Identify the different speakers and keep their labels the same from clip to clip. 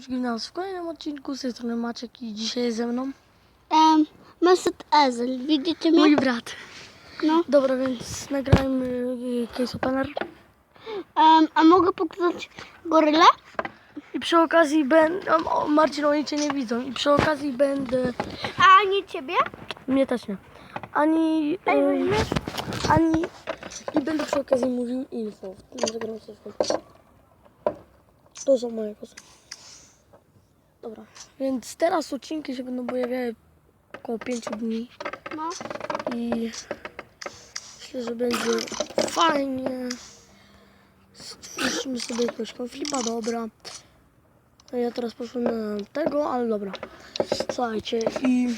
Speaker 1: witam wszystkich w kolejnym odcinku z tej strony Maciek i dzisiaj jest ze mną
Speaker 2: Um, Mesut Ezel, widzicie mnie?
Speaker 1: mój brat.
Speaker 2: No.
Speaker 1: Dobra, więc nagrajmy y, case opener
Speaker 2: Um, a mogę pokazać gorylę?
Speaker 1: i przy okazji będę, Marcin oni cię nie widzą i przy okazji będę,
Speaker 2: A nie ciebie?
Speaker 1: mnie też nie, ani,
Speaker 2: Ej,
Speaker 1: y,
Speaker 2: weźmiesz?
Speaker 1: ani i będę przy okazji mówił info, zagram sobie To są moje kosy. Dobra, więc teraz odcinki się będą pojawiały około 5 dni.
Speaker 2: No.
Speaker 1: i myślę, że będzie fajnie. Stwórzmy sobie jakiegoś konflipa, dobra. No ja teraz poszłem na tego, ale dobra. Słuchajcie i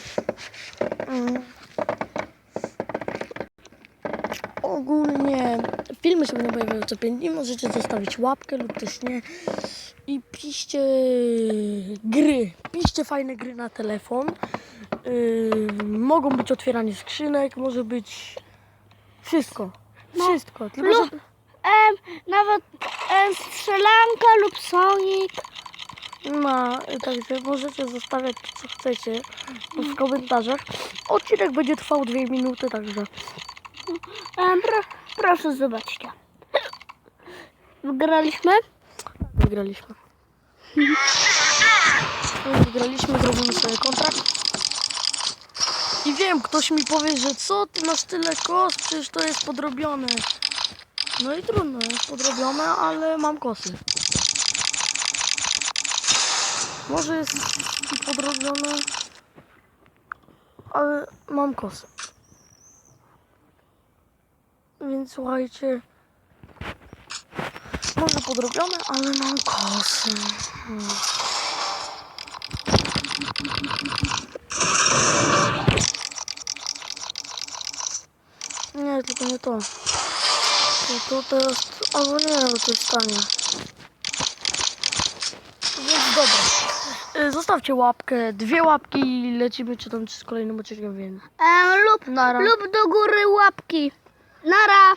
Speaker 1: mm, filmy się będą pojawiały co 5 dni. Możecie zostawić łapkę lub też nie. I piszcie gry. Piszcie fajne gry na telefon. Yy, mogą być otwieranie skrzynek, może być wszystko. Wszystko. Tylko,
Speaker 2: Lub-
Speaker 1: żeby,
Speaker 2: Um, nawet um, strzelanka lub Sonic.
Speaker 1: no, także możecie zostawiać co chcecie w komentarzach. Odcinek będzie trwał dwie minuty, także
Speaker 2: Um, proszę zobaczcie. Wygraliśmy?
Speaker 1: wygraliśmy. Wygraliśmy, zrobimy sobie kontrakt. I wiem, ktoś mi powie, że co ty masz tyle kos, przecież to jest podrobione. No i trudno, jest podrobione, ale mam kosy. Może jest podrobione, ale mam kosy. Więc słuchajcie, może podrobione, ale mam kosy. Hmm. Nie, tylko nie to. To, to teraz... Albo nie, bo to jest tanie. Więc dobra. Y, Zostawcie łapkę, dwie łapki i lecimy czy tam z kolejnym odcinkiem wiem.
Speaker 2: Um, lub,
Speaker 1: Nara.
Speaker 2: lub do góry łapki. Nara.